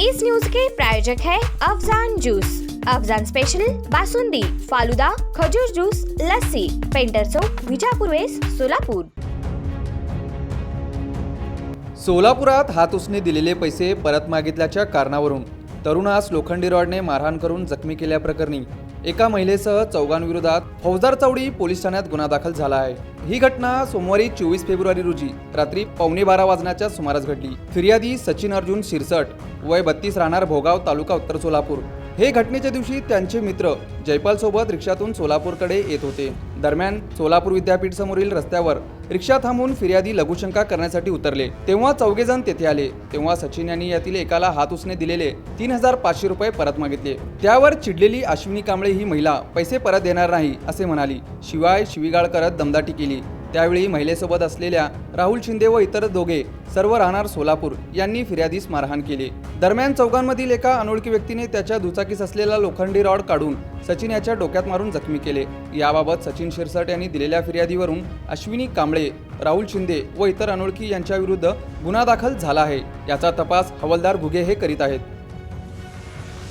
इस news के प्रायोजक है अफजान जूस। अफजान स्पेशल बासुंदी फालुदा खजूर जूस लस्सी पेंटर चौक विजापूर वेस सोलापूर। सोलापुरात हात उसने दिलेले पैसे परत मागितल्याच्या कारणावरून तरुणास लोखंडी रॉडने मारहाण करून जखमी केल्याप्रकरणी एका महिलेसह चौघांविरोधात फौजदार चौडी पोलीस ठाण्यात गुन्हा दाखल झाला आहे. ही घटना सोमवारी चोवीस फेब्रुवारी रोजी रात्री पावणे बारा वाजण्याच्या सुमारास घडली. फिर्यादी सचिन अर्जुन शिरसट वय बत्तीस राहणार भोगाव तालुका उत्तर सोलापूर. हे घटनेच्या दिवशी त्यांचे मित्र जयपाल सोबत रिक्षातून सोलापूरकडे येत होते. दरम्यान सोलापूर विद्यापीठ समोरील रस्त्यावर रिक्षा थांबून फिर्यादी लघुशंका करण्यासाठी उतरले. तेव्हा चौघे जण तेथे आले. तेव्हा सचिन यांनी यातील एकाला हात उसने दिलेले तीन हजार पाचशे रुपये परत मागितले. त्यावर चिडलेली अश्विनी कांबळे ही महिला पैसे परत देणार नाही असे म्हणाली. शिवाय शिवीगाळ करत दमदाटी केली. त्यावेळी महिलेसोबत असलेल्या राहुल शिंदे व इतर दोघे सर्व राहणार सोलापूर यांनी फिर्यादीस मारहाण केली. दरम्यान चौघांमधील एका अनोळखी व्यक्तीने त्याच्या दुचाकीस असलेला लोखंडी रॉड काढून सचिन याच्या डोक्यात मारून जखमी केले. याबाबत सचिन शिरसट यांनी दिलेल्या फिर्यादीवरून अश्विनी कांबळे राहुल शिंदे व इतर अनोळखी यांच्या विरुद्ध गुन्हा दाखल झाला आहे. याचा तपास हवालदार घुगे हे करीत आहेत.